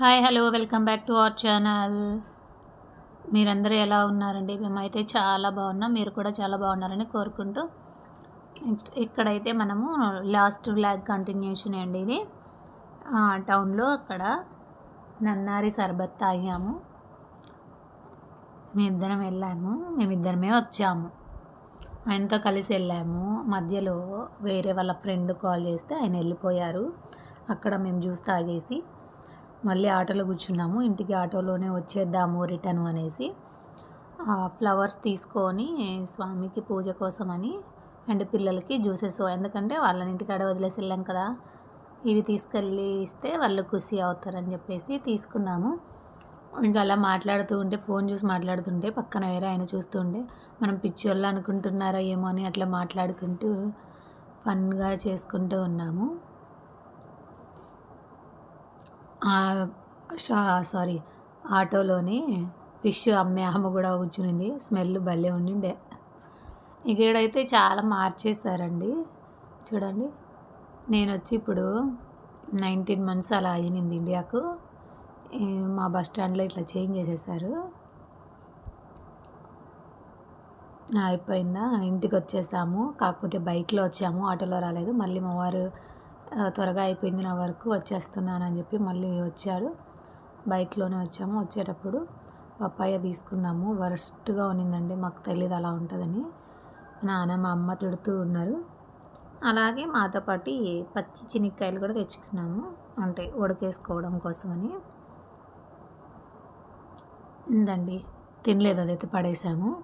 Hi hello welcome back to our channel. మీరందరూ ఎలా ఉన్నారండి? మేమైతే చాలా బాగున్నాం. మీరు కూడా చాలా బాగున్నారని కోరుకుంటూ నెక్స్ట్ ఇక్కడైతే మనము లాస్ట్ బ్లాగ్ కంటిన్యూషన్ అండి ఇది. టౌన్లో అక్కడ నన్నారి సర్బత్ తాగాము. మేమిద్దరం వెళ్ళాము. మేమిద్దరమే వచ్చాము. ఆయనతో కలిసి వెళ్ళాము. మధ్యలో వేరే వాళ్ళ ఫ్రెండ్ కాల్ చేస్తే ఆయన వెళ్ళిపోయారు. అక్కడ మేము జ్యూస్ తాగేసి మళ్ళీ ఆటోలో కూర్చున్నాము. ఇంటికి ఆటోలోనే వచ్చేద్దాము రిటర్న్ అనేసి. ఫ్లవర్స్ తీసుకొని స్వామికి పూజ కోసమని అండ్ పిల్లలకి జ్యూసెస్ ఎందుకంటే వాళ్ళని ఇంటికాడ వదిలేసి వెళ్ళాం కదా. ఇవి తీసుకెళ్ళి ఇస్తే వాళ్ళు ఖుషి అవుతారని చెప్పేసి తీసుకున్నాము. ఇంకా అలా మాట్లాడుతూ ఉంటే ఫోన్ చూసి మాట్లాడుతుంటే పక్కన వేరే ఆయన చూస్తుంటే మనం పిచ్చోళ్ళు అనుకుంటున్నారా ఏమో అని అట్లా మాట్లాడుకుంటూ ఫన్గా చేసుకుంటూ ఉన్నాము. సారీ ఆటోలోని ఫిష్ అమ్మే ఆమె కూడా కూర్చునింది. స్మెల్ భలే ఉండిండే. ఈడైతే చాలా మార్చేశారండి. చూడండి నేను వచ్చి ఇప్పుడు నైన్టీన్ మంత్స్ అలా అయ్యింది ఇండియాకు. మా బస్ స్టాండ్లో ఇట్లా చేంజ్ చేసేసారు అయిపోయిందా? ఇంటికి వచ్చేసాము కాకపోతే బైక్లో వచ్చాము. ఆటోలో రాలేదు. మళ్ళీ మా వారు త్వరగా అయిపోయింది నా వర్క్ వచ్చేస్తున్నాను అని చెప్పి మళ్ళీ వచ్చాడు. బైక్లోనే వచ్చాము. వచ్చేటప్పుడు పప్పాయ తీసుకున్నాము. వరస్ట్గా ఉన్నిందండి. మాకు తెలియదు అలా ఉంటుందని. నాన్న మా అమ్మ తిడుతూ ఉన్నారు. అలాగే మాతో పాటు పచ్చి చినిక్కాయలు కూడా తెచ్చుకున్నాము. అంటే ఉడకేసుకోవడం కోసమని. ఉందండి. తినలేదు అదైతే పడేసాము.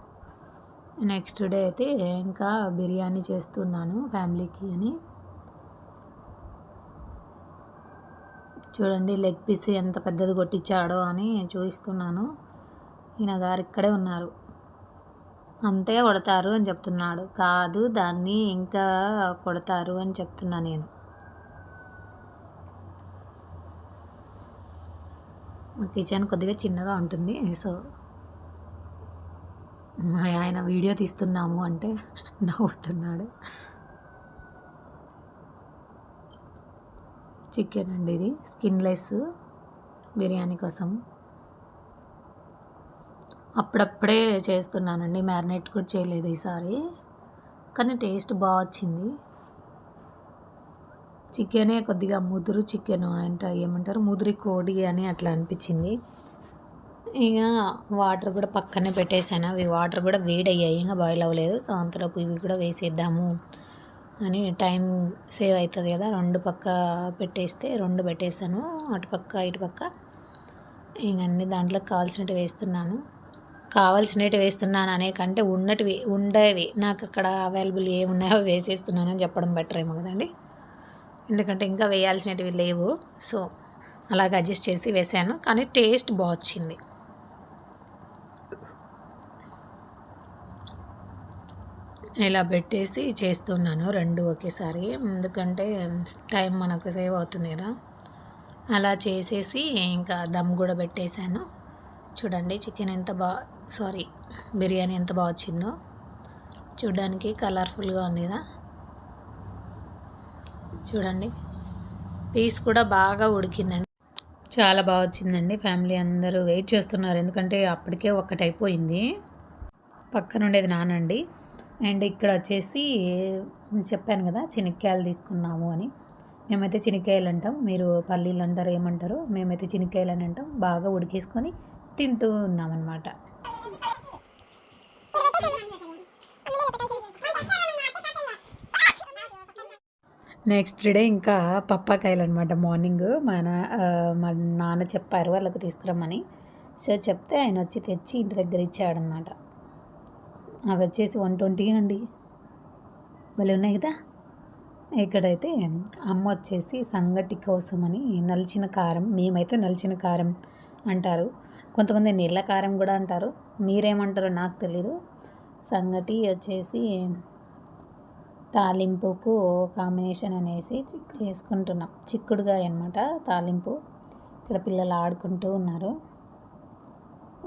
నెక్స్ట్ డే అయితే ఇంకా బిర్యానీ చేస్తున్నాను ఫ్యామిలీకి అని. చూడండి లెగ్ పీస్ ఎంత పెద్దది కొట్టించాడో అని చూపిస్తున్నాను. ఈయన గారు ఇక్కడే ఉన్నారు. అంతే కొడతారు అని చెప్తున్నాడు. కాదు దాన్ని ఇంకా కొడతారు అని చెప్తున్నా నేను. కిచెన్ కొద్దిగా చిన్నగా ఉంటుంది. సో ఆయన వీడియో తీస్తున్నాము అంటే నవ్వుతున్నాడు. చికెన్ అండి ఇది. స్కిన్లెస్ బిర్యానీ కోసం. అప్పుడప్పుడే చేస్తున్నానండి. మ్యారినేట్ కూడా చేయలేదు ఈసారి. కానీ టేస్ట్ బాగా వచ్చింది. చికెనే కొద్దిగా ముదురు చికెన్ అంట ఏమంటారు? ముదురి కోడి అని అట్లా అనిపించింది. ఇక వాటర్ కూడా పక్కనే పెట్టేశాను. అవి వాటర్ కూడా వేడయ్యాయి. ఇంకా బాయిల్ అవ్వలేదు. సో అంతలోపు ఇవి కూడా వేసేద్దాము. అని టైం సేవ్ అవుతుంది కదా. రెండు పక్క పెట్టేస్తే రెండు పెట్టేస్తాను. అటుపక్క ఇటుపక్క ఇంక అన్ని దాంట్లో కావాల్సినట్టు వేస్తున్నాను. కావాల్సినవి వేస్తున్నాను అనే కంటే ఉన్నటివి ఉండేవి. నాకు అక్కడ అవైలబుల్ ఏమున్నాయో వేసేస్తున్నాను అని చెప్పడం బెటర్ ఏమో కదండి. ఎందుకంటే ఇంకా వేయాల్సినవి లేవు. సో అలాగ అడ్జస్ట్ చేసి వేసాను. కానీ టేస్ట్ బాగా వచ్చింది. ఇలా పెట్టేసి చేస్తున్నాను రెండు ఒకేసారి. ఎందుకంటే టైం మనకు సేవ్ అవుతుంది కదా. అలా చేసేసి ఇంకా దమ్ కూడా పెట్టేశాను. చూడండి చికెన్ ఎంత బాగా సారీ బిర్యానీ ఎంత బాగా వచ్చిందో. చూడడానికి కలర్ఫుల్గా ఉంది కదా. చూడండి పీస్ కూడా బాగా ఉడికిందండి. చాలా బాగా వచ్చిందండి. ఫ్యామిలీ అందరూ వెయిట్ చేస్తున్నారు. ఎందుకంటే అప్పటికే ఒక్కటైపోయింది. పక్కనుండేది నానండి. అండ్ ఇక్కడ వచ్చేసి చెప్పాను కదా చెనిక్కాయలు తీసుకున్నాము అని. మేమైతే చెనిక్కాయలు అంటాం. మీరు పల్లీలు అంటారు ఏమంటారు మేమైతే చెనిక్కాయలు అని అంటాం. బాగా ఉడికేసుకొని తింటూ ఉన్నామన్నమాట. నెక్స్ట్ డే ఇంకా పప్పాకాయలు అనమాట మార్నింగ్ మా నా మా నాన్న చెప్పారు వాళ్ళకి తీసుకురమ్మని. సో చెప్తే ఆయన వచ్చి తెచ్చి ఇంటి దగ్గర ఇచ్చాడనమాట అవి వచ్చేసి వన్ ట్వంటీ అండి. భలే ఉన్నాయి కదా? ఇక్కడైతే అమ్మ వచ్చేసి సంగటి కోసమని నలిచిన కారం మేమైతే నలిచిన కారం అంటారు. కొంతమంది నీళ్ళ కారం కూడా అంటారు. మీరేమంటారో నాకు తెలీదు. సంగటి వచ్చేసి తాలింపుకు కాంబినేషన్ అనేసి చేసుకుంటున్నాం. చిక్కుడుగా అనమాట తాలింపు. ఇక్కడ పిల్లలు ఆడుకుంటూ ఉన్నారు.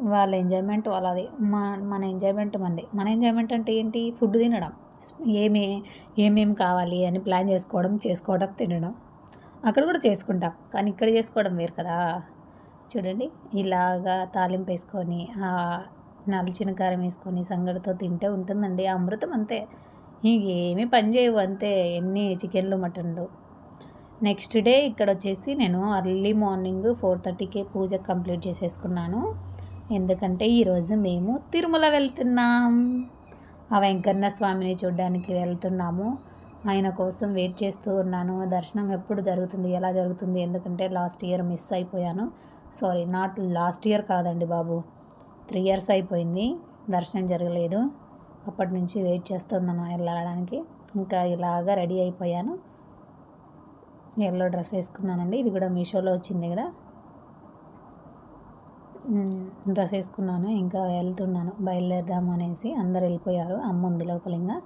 వాళ్ళ ఎంజాయ్మెంట్ వాళ్ళది. మా మన ఎంజాయ్మెంట్ మంది. మన ఎంజాయ్మెంట్ అంటే ఏంటి? ఫుడ్ తినడం. ఏమే ఏమేమి కావాలి అని ప్లాన్ చేసుకోవడం చేసుకోవడం తినడం. అక్కడ కూడా చేసుకుంటాం. కానీ ఇక్కడ చేసుకోవడం వేరు కదా. చూడండి. ఇలాగా తాలింపు వేసుకొని నలిచిన కారం వేసుకొని సంగడితో తింటే ఉంటుందండి. ఆ అమృతం అంతే. ఇంకేమీ పని చేయవు అంతే. ఎన్ని చికెన్లు మటన్లు నెక్స్ట్ డే ఇక్కడ వచ్చేసి నేను అర్లీ మార్నింగ్ ఫోర్ థర్టీకే పూజ కంప్లీట్ చేసేసుకున్నాను. ఎందుకంటే ఈరోజు మేము తిరుమల వెళ్తున్నాం. ఆ వెంకన్న స్వామిని చూడడానికి వెళ్తున్నాము. ఆయన కోసం వెయిట్ చేస్తూ ఉన్నాను. దర్శనం ఎప్పుడు జరుగుతుంది? ఎలా జరుగుతుంది? ఎందుకంటే లాస్ట్ ఇయర్ మిస్ అయిపోయాను. సారీ నాట్ లాస్ట్ ఇయర్ కాదండి బాబు. త్రీ ఇయర్స్ అయిపోయింది. దర్శనం జరగలేదు. అప్పటి నుంచి వెయిట్ చేస్తున్నాను వెళ్ళడానికి. ఇంకా ఇలాగా రెడీ అయిపోయాను. ఎల్లో డ్రెస్ వేసుకున్నానండి. ఇది కూడా మీషోలో వచ్చింది కదా. డ్రెస్ వేసుకున్నాను ఇంకా వెళ్తున్నాను బయలుదేరదాము అనేసి అందరు వెళ్ళిపోయారు. అమ్మ ఉంది లోపల ఇంకా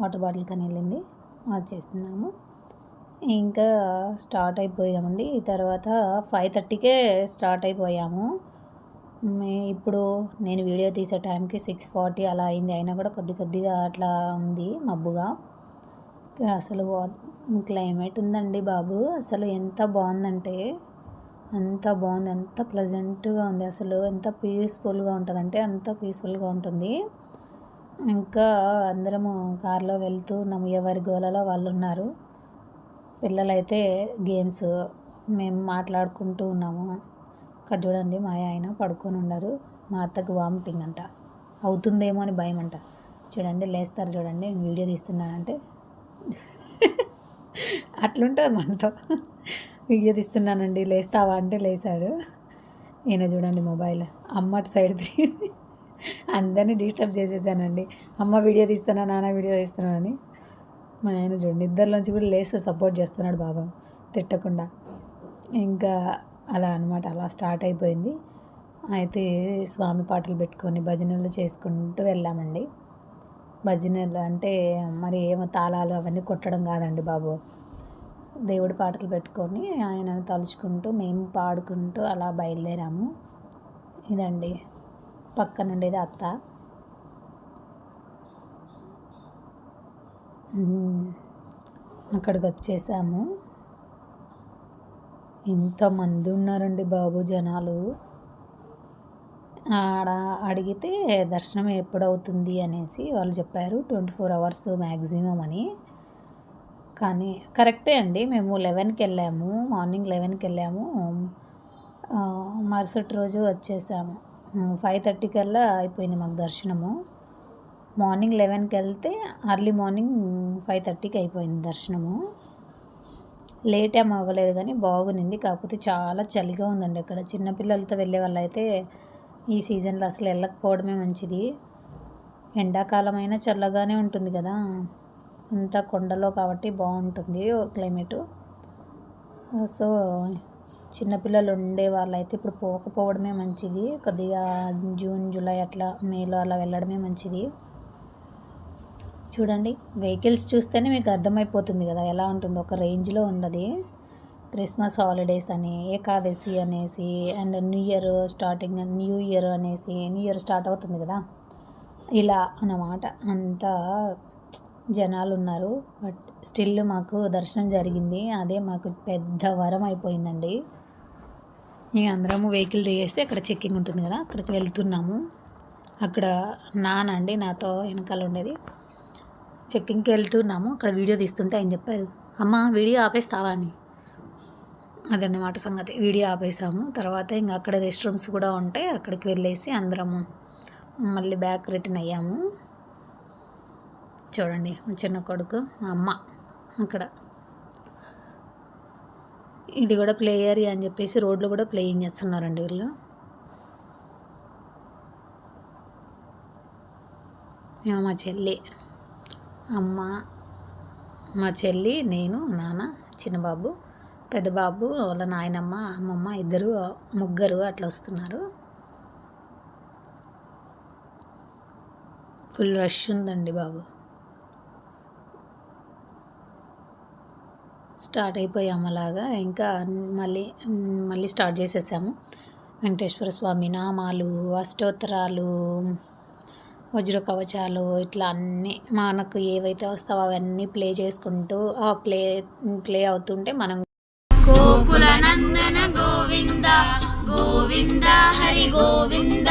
వాటర్ బాటిల్ కానీ వెళ్ళింది వచ్చేసినాము. ఇంకా స్టార్ట్ అయిపోయామండి. తర్వాత ఫైవ్ థర్టీకే స్టార్ట్ అయిపోయాము. ఇప్పుడు నేను వీడియో తీసే టైంకి సిక్స్ ఫార్టీ అలా అయింది. అయినా కూడా కొద్ది కొద్దిగా అట్లా ఉంది మబ్బుగా. అసలు క్లైమేట్ ఉందండి బాబు. అసలు ఎంత బాగుందంటే అంత బాగుంది. ఎంత ప్లెజెంట్గా ఉంది. అసలు ఎంత పీస్ఫుల్గా ఉంటుందంటే అంత పీస్ఫుల్గా ఉంటుంది. ఇంకా అందరము కార్లో వెళ్తూ ఉన్నాము. ఎవరి గోలలో వాళ్ళు ఉన్నారు. పిల్లలైతే గేమ్స్ మేము మాట్లాడుకుంటూ ఉన్నాము. ఇక్కడ చూడండి మా ఆయన పడుకొని ఉన్నారు. మా అత్తకు వామిటింగ్ అంట. అవుతుందేమో అని భయం అంట చూడండి లేస్తారు చూడండి. వీడియో తీస్తున్నానంటే. అట్లుంటుంది మనతో. వీడియో తీస్తున్నానండి. లేస్తావా అంటే లేచాడు ఈయన చూడండి మొబైల్. అమ్మ అటు సైడ్ తిరిగి అందరినీ డిస్టర్బ్ చేసేసానండి. అమ్మ వీడియో తీస్తున్నా నాన్న వీడియో తీస్తున్నానని మా ఆయన చూడండి. ఇద్దరిలోంచి కూడా లేసి సపోర్ట్ చేస్తున్నాడు బాబా తిట్టకుండా. ఇంకా అలా అనమాట అలా స్టార్ట్ అయిపోయింది. అయితే స్వామి పాటలు పెట్టుకొని భజనలు చేసుకుంటూ వెళ్ళామండి. భజనలు అంటే మరి ఏమో తాళాలు అవన్నీ కొట్టడం కాదండి బాబు. దేవుడి పాటలు పెట్టుకొని ఆయనను తలుచుకుంటూ మేము పాడుకుంటూ అలా బయలుదేరాము. ఇదండి. పక్కన ఉండేది అత్త. అక్కడికి వచ్చేసాము. ఇంతమంది ఉన్నారండి బాబు జనాలు. ఆడ అడిగితే దర్శనం ఎప్పుడవుతుంది అనేసి వాళ్ళు చెప్పారు. ట్వంటీ ఫోర్ అవర్స్ మ్యాక్సిమం అని. కానీ కరెక్టే అండి. మేము లెవెన్కి వెళ్ళాము. మార్నింగ్ లెవెన్కి వెళ్ళాము. మరుసటి రోజు వచ్చేసాము. ఫైవ్ థర్టీ కల్లా అయిపోయింది మాకు దర్శనము. మార్నింగ్ లెవెన్కి వెళ్తే అర్లీ మార్నింగ్ ఫైవ్ థర్టీకి అయిపోయింది దర్శనము. లేట్ ఏం అవ్వలేదు కానీ బాగునింది. కాకపోతే చాలా చలిగా ఉందండి అక్కడ. చిన్నపిల్లలతో వెళ్ళే వాళ్ళైతే ఈ సీజన్లో అసలు వెళ్ళకపోవడమే మంచిది. ఎండాకాలం అయినా చల్లగానే ఉంటుంది కదా. అంతా కొండలో కాబట్టి బాగుంటుంది క్లైమేటు. సో చిన్నపిల్లలు ఉండే వాళ్ళైతే ఇప్పుడు పోకపోవడమే మంచిది. కొద్దిగా జూన్ జూలై అట్లా మేలో అలా వెళ్ళడమే మంచిది. చూడండి వెహికల్స్ చూస్తేనే మీకు అర్థమైపోతుంది కదా ఎలా ఉంటుందో. ఒక రేంజ్లో ఉన్నది. క్రిస్మస్ హాలిడేస్ అని ఏకాదశి అనేసి and new year starting new year అనేసి న్యూ ఇయర్ స్టార్ట్ అవుతుంది కదా? ఇలా అన్నమాట. అంతా జనాలు ఉన్నారు బట్ స్టిల్ మాకు దర్శనం జరిగింది. అదే మాకు పెద్ద వరం అయిపోయిందండి. ఇక అందరము వెహికల్ దిగేసి అక్కడ చెక్కింగ్ ఉంటుంది కదా? అక్కడికి వెళ్తున్నాము. అక్కడ నానండి నాతో వెనకాల ఉండేది. చెక్కింగ్కి వెళ్తున్నాము. అక్కడ వీడియో తీస్తుంటే ఆయన చెప్పారు అమ్మ వీడియో ఆపేస్తావా అని. అదన్నమాట సంగతి. వీడియో ఆపేసాము. తర్వాత ఇంకా అక్కడ రెస్ట్ రూమ్స్ కూడా ఉంటాయి. అక్కడికి వెళ్ళేసి అందరము మళ్ళీ బ్యాక్ రిటర్న్ అయ్యాము. చూడండి చిన్న కొడుకు అమ్మ అక్కడ. ఇది కూడా ప్లే ఏరియా అని చెప్పేసి రోడ్లు కూడా ప్లేయింగ్ చేస్తున్నారండి వీళ్ళు. మేము మా చెల్లి అమ్మ మా చెల్లి నేను నాన్న చిన్నబాబు పెద్ద బాబు వాళ్ళ నాయనమ్మ అమ్మమ్మ ఇద్దరు ముగ్గురు అట్లా వస్తున్నారు. ఫుల్ రష్ ఉందండి బాబు. స్టార్ట్ అయిపోయాము అలాగా. ఇంకా మళ్ళీ మళ్ళీ స్టార్ట్ చేసేసాము. వెంకటేశ్వర స్వామి నామాలు అష్టోత్తరాలు వజ్ర కవచాలు ఇట్లా అన్నీ మనకు ఏవైతే వస్తావో అవన్నీ ప్లే చేసుకుంటూ ఆ ప్లే ప్లే అవుతుంటే మనం నందన గోవింద గోవింద హరి గోవింద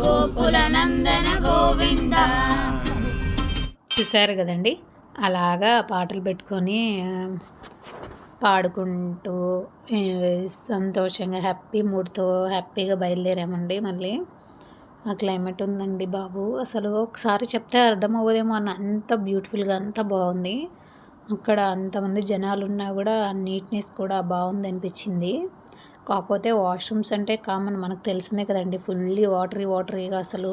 గోకుల నందన గోవింద చూసారు కదండి? అలాగా పాటలు పెట్టుకొని పాడుకుంటూ సంతోషంగా హ్యాపీ మూడ్తో హ్యాపీగా బయలుదేరామండి మళ్ళీ. ఆ క్లైమేట్ ఉందండి బాబు. అసలు ఒకసారి చెప్తే అర్థం అవ్వదేమో అన్న అంత బ్యూటిఫుల్గా అంత బాగుంది. అక్కడ అంతమంది జనాలు ఉన్నా కూడా ఆ నీట్నెస్ కూడా బాగుంది అనిపించింది కాకపోతే వాష్రూమ్స్ అంటే కామన్ మనకు తెలిసిందే కదండి ఫుల్లీ వాటరీ వాటరీగా అసలు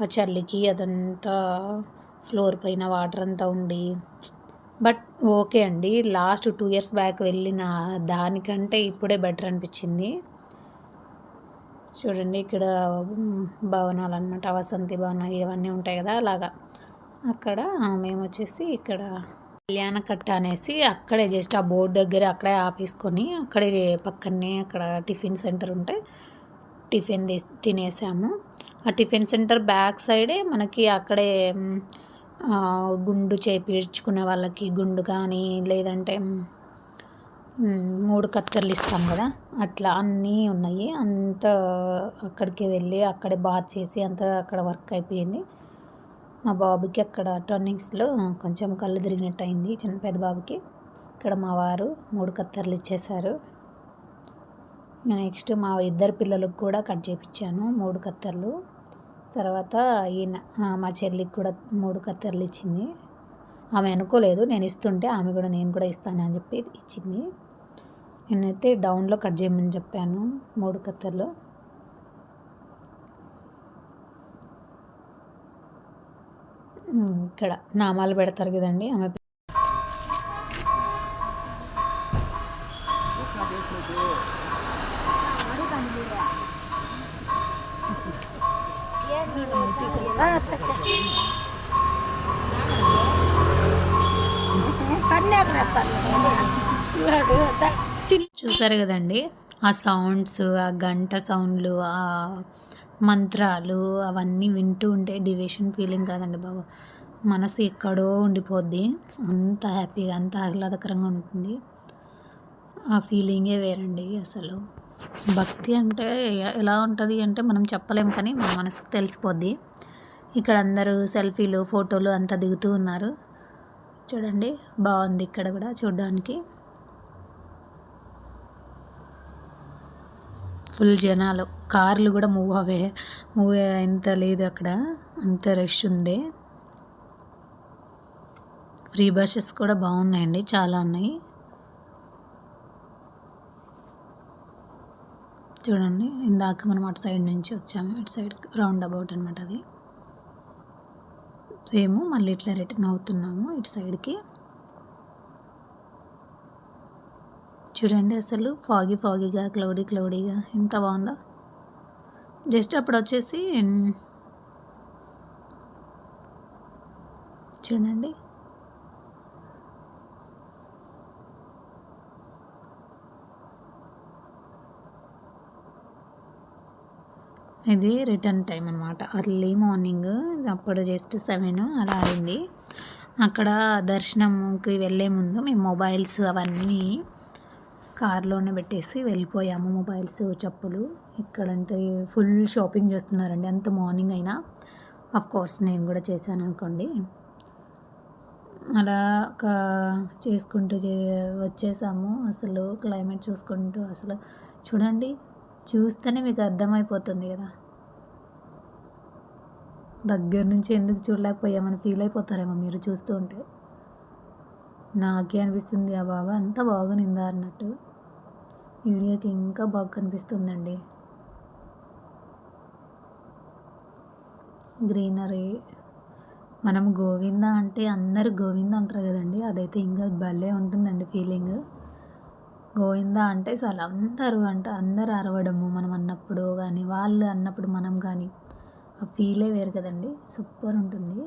ఆ చలికి అదంతా ఫ్లోర్ పైన వాటర్ అంతా ఉండి. బట్ ఓకే అండి లాస్ట్ టూ ఇయర్స్ బ్యాక్ వెళ్ళిన దానికంటే ఇప్పుడే బెటర్ అనిపించింది. చూడండి ఇక్కడ భవనాలు అనమాట వసంతి భవనాలు ఇవన్నీ ఉంటాయి కదా అలాగా. అక్కడ మేము వచ్చేసి ఇక్కడ కళ్యాణ కట్ట అనేసి అక్కడే జస్ట్ ఆ బోర్డు దగ్గర అక్కడే ఆపేసుకొని అక్కడే పక్కనే అక్కడ టిఫిన్ సెంటర్ ఉంటే టిఫిన్ తినేసాము. ఆ టిఫిన్ సెంటర్ బ్యాక్ సైడే మనకి అక్కడే గుండు చేపించుకునే వాళ్ళకి గుండు కానీ లేదంటే మూడు కత్తెరలు ఇస్తాం కదా అట్లా అన్నీ ఉన్నాయి. అంత అక్కడికి వెళ్ళి అక్కడే బాత్ చేసి అంతా అక్కడ వర్క్ అయిపోయింది. మా బాబుకి అక్కడ టర్నింగ్స్లో కొంచెం కళ్ళు తిరిగినట్టు అయింది చిన్న పెద్ద బాబుకి. ఇక్కడ మా వారు మూడు కత్తెరలు ఇచ్చేశారు. నెక్స్ట్ మా ఇద్దరు పిల్లలకు కూడా కట్ చేయించాను మూడు కత్తెరలు. తర్వాత ఈయన మా చెల్లికి కూడా మూడు కత్తెరలు ఇచ్చింది. ఆమె అనుకోలేదు నేను ఇస్తుంటే ఆమె కూడా నేను కూడా ఇస్తాను అని చెప్పి ఇచ్చింది. నేనైతే డౌన్లో కట్ చేయమని చెప్పాను మూడు కత్తెరలు. ఇక్కడ నామాలు పెడతారు కదండి ఆమె చూసారు కదండి ఆ సౌండ్స్ ఆ గంట సౌండ్లు ఆ మంత్రాలు అవన్నీ వింటూ ఉంటే డివేషన్ ఫీలింగ్ కాదండి బాబు. మనసు ఎక్కడో ఉండిపోద్ది. అంత హ్యాపీగా అంత ఆహ్లాదకరంగా ఉంటుంది. ఆ ఫీలింగే వేరండి అసలు. భక్తి అంటే ఎలా ఉంటుంది అంటే మనం చెప్పలేం కానీ మన మనసుకు తెలిసిపోద్ది. ఇక్కడ అందరూ సెల్ఫీలు ఫోటోలు అంతా దిగుతూ ఉన్నారు. చూడండి బాగుంది ఇక్కడ కూడా చూడడానికి. ఫుల్ జనాలు. కార్లు కూడా మూవ్ అవే. మూవ్ ఎంత లేదు అక్కడ. అంత రష్ ఉండే. ఫ్రీ బస్సెస్ కూడా బాగున్నాయండి. చాలా ఉన్నాయి. చూడండి. ఇందాక మనం అటు సైడ్ నుంచి వచ్చాము. ఇటు సైడ్ రౌండ్ అబౌట్ అనమాట అది. సేమ్ మళ్ళీ ఇట్లా రిటర్న్ అవుతున్నాము ఇటు సైడ్కి చూడండి అసలు ఫాగీ ఫాగీగా క్లౌడీ క్లౌడీగా ఎంత బాగుందో. జస్ట్ అప్పుడు వచ్చేసి చూడండి. ఇది రిటర్న్ టైం అనమాట అర్లీ మార్నింగ్ అప్పుడు జస్ట్ సెవెన్ అలా అయింది. అక్కడ దర్శనంకి వెళ్ళే ముందు మేము మొబైల్స్ అవన్నీ కార్లోనే పెట్టేసి వెళ్ళిపోయాము. మొబైల్స్ చెప్పులు. ఇక్కడంతా ఫుల్ షాపింగ్ చేస్తున్నారండి. అంత మార్నింగ్ అయినా. అఫ్ కోర్స్ నేను కూడా చేశాను అనుకోండి. అలా ఒక చేసుకుంటూ చే వచ్చేసాము. అసలు క్లైమేట్ చూసుకుంటూ అసలు చూడండి చూస్తేనే మీకు అర్థమైపోతుంది కదా. దగ్గర నుంచి ఎందుకు చూడలేకపోయామని ఫీల్ అయిపోతారేమో మీరు చూస్తూ ఉంటే. నాకే అనిపిస్తుంది ఆ బాబా అంత బాగునిందా అన్నట్టు. వీడియోకి ఇంకా బాగా కనిపిస్తుందండి. గ్రీనరీ. మనం గోవింద అంటే అందరు గోవింద అంటారు కదండి. అదైతే ఇంకా భలే ఉంటుందండి ఫీలింగ్. గోవింద అంటే చాలా అందరూ అంటే అందరు అరవడము మనం అన్నప్పుడు కానీ వాళ్ళు అన్నప్పుడు మనం కానీ ఆ ఫీలే వేరు కదండి. సూపర్ ఉంటుంది.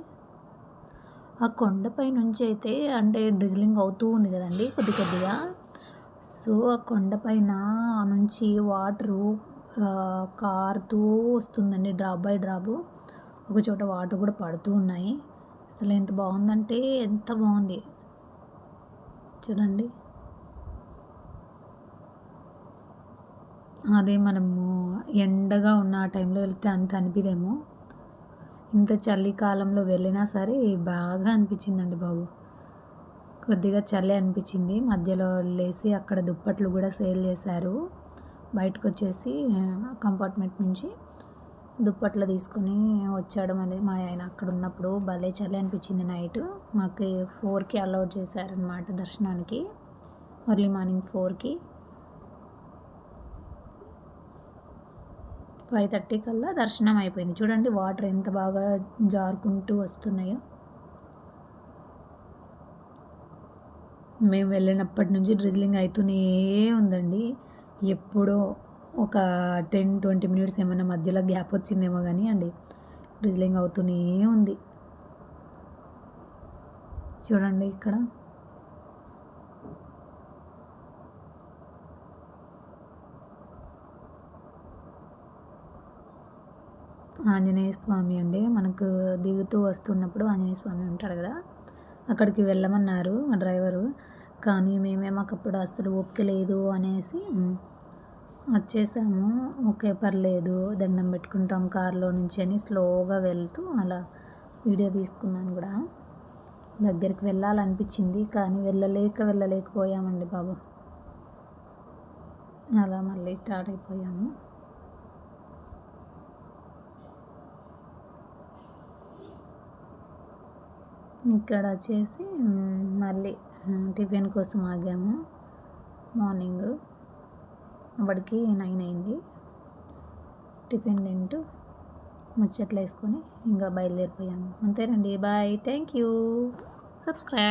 ఆ కొండపై నుంచి అయితే అంటే డ్రిజ్లింగ్ అవుతూ ఉంది కదండి కొద్ది కొద్దిగా. సో ఆ కొండపైన నుంచి వాటరు కారుతూ వస్తుందండి డ్రాప్ బై డ్రాప్. ఒక చోట వాటర్ కూడా పడుతూ ఉన్నాయి. అసలు ఎంత బాగుందంటే ఎంత బాగుంది. చూడండి. అదే మనము ఎండగా ఉన్న ఆ టైంలో వెళ్తే అంత అనిపిదేమో. ఇంత చలికాలంలో వెళ్ళినా సరే బాగా అనిపించిందండి బాబు. కొద్దిగా చలి అనిపించింది. మధ్యలో లేసి అక్కడ దుప్పట్లు కూడా సేల్ చేశారు. బయటకు వచ్చేసి కంపార్ట్మెంట్ నుంచి దుప్పట్లు తీసుకుని వచ్చాడు మరి మా ఆయన అక్కడ ఉన్నప్పుడు. భలే చలి అనిపించింది నైట్. మాకు ఫోర్కి అలౌట్ చేశారనమాట దర్శనానికి. ఎర్లీ మార్నింగ్ ఫోర్కి. ఫైవ్ థర్టీ కల్లా దర్శనం అయిపోయింది. చూడండి వాటర్ ఎంత బాగా జారుకుంటూ వస్తున్నాయో. మేము వెళ్ళినప్పటి నుంచి డ్రిజ్లింగ్ అవుతూనే ఉందండి. ఎప్పుడో ఒక టెన్ ట్వంటీ మినిట్స్ ఏమైనా మధ్యలో గ్యాప్ వచ్చిందేమో కానీ అండి డ్రిజ్లింగ్ అవుతూనే ఉంది. చూడండి ఇక్కడ. ఆంజనేయ స్వామి అండి మనకు దిగుతూ వస్తున్నప్పుడు ఆంజనేయ స్వామి ఉంటాడు కదా అక్కడికి వెళ్ళమన్నారు మా డ్రైవరు. కానీ మేమే మాకు అప్పుడు అసలు ఓపిక లేదు అనేసి వచ్చేసాము. ఓకే పర్లేదు దండం పెట్టుకుంటాం కారులో నుంచి అని స్లోగా వెళ్తూ అలా వీడియో తీసుకున్నాను కూడా. దగ్గరికి వెళ్ళాలనిపించింది కానీ వెళ్ళలేక వెళ్ళలేకపోయామండి బాబు. అలా మళ్ళీ స్టార్ట్ అయిపోయాము. ఇక్కడ వచ్చేసి మళ్ళీ టిఫిన్ కోసం ఆగాము. మార్నింగ్ అప్పటికి నైన్ అయింది. టిఫిన్ తింటూ ముచ్చట్లు వేసుకొని ఇంకా బయలుదేరిపోయాము. అంతేనండి. బాయ్. Thank you. సబ్స్క్రైబ్